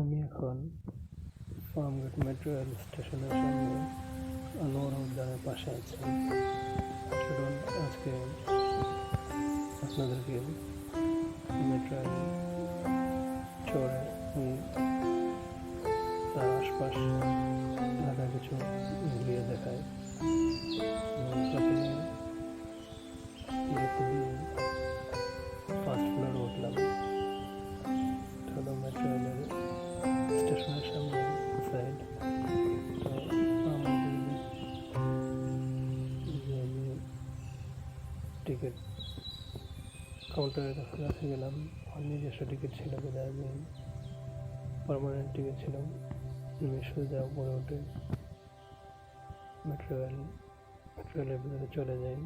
আমি এখন Farmgate metro rail স্টেশনের সামনে আনোয়ার উদ্যানের পাশে আছি। চলুন আজকে আপনাদেরকে মেট্রো রেল চড়ে তার আশপাশ এলাকা কিছু ঘুরিয়ে দেখায় টিকিট কাউন্টারের কাছে গেলাম। আমার নিজস্ব টিকিট ছিল বলে আমি পারমানেন্ট টিকিট ছিলাম মেশো যাওয়া উপরে উঠে। মেট্রো রেল মেট্রো রেলের ভিতরে চলে যাই।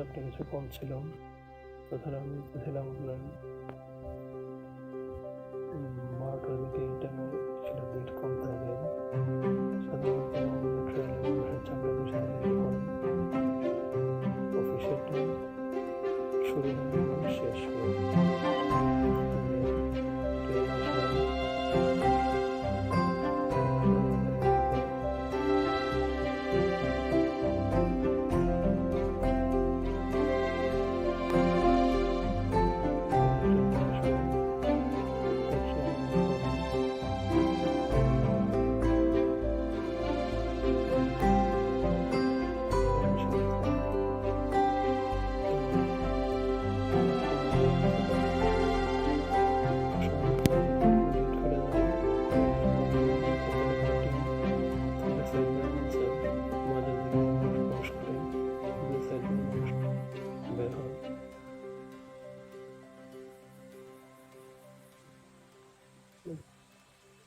চাপটা কিছু কম ছিল। তাছাড়া আমি ছিলাম আপনার বারোটার দিকে ইন্টারনেট ছিল কম থাকে। সাধারণত ট্রেনে অফিসের টাইম শুরু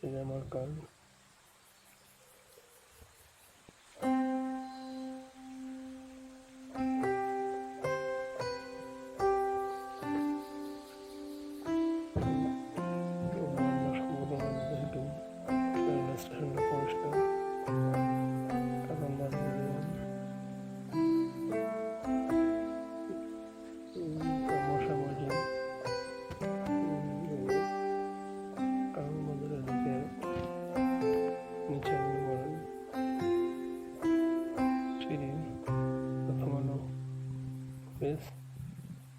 আমার কার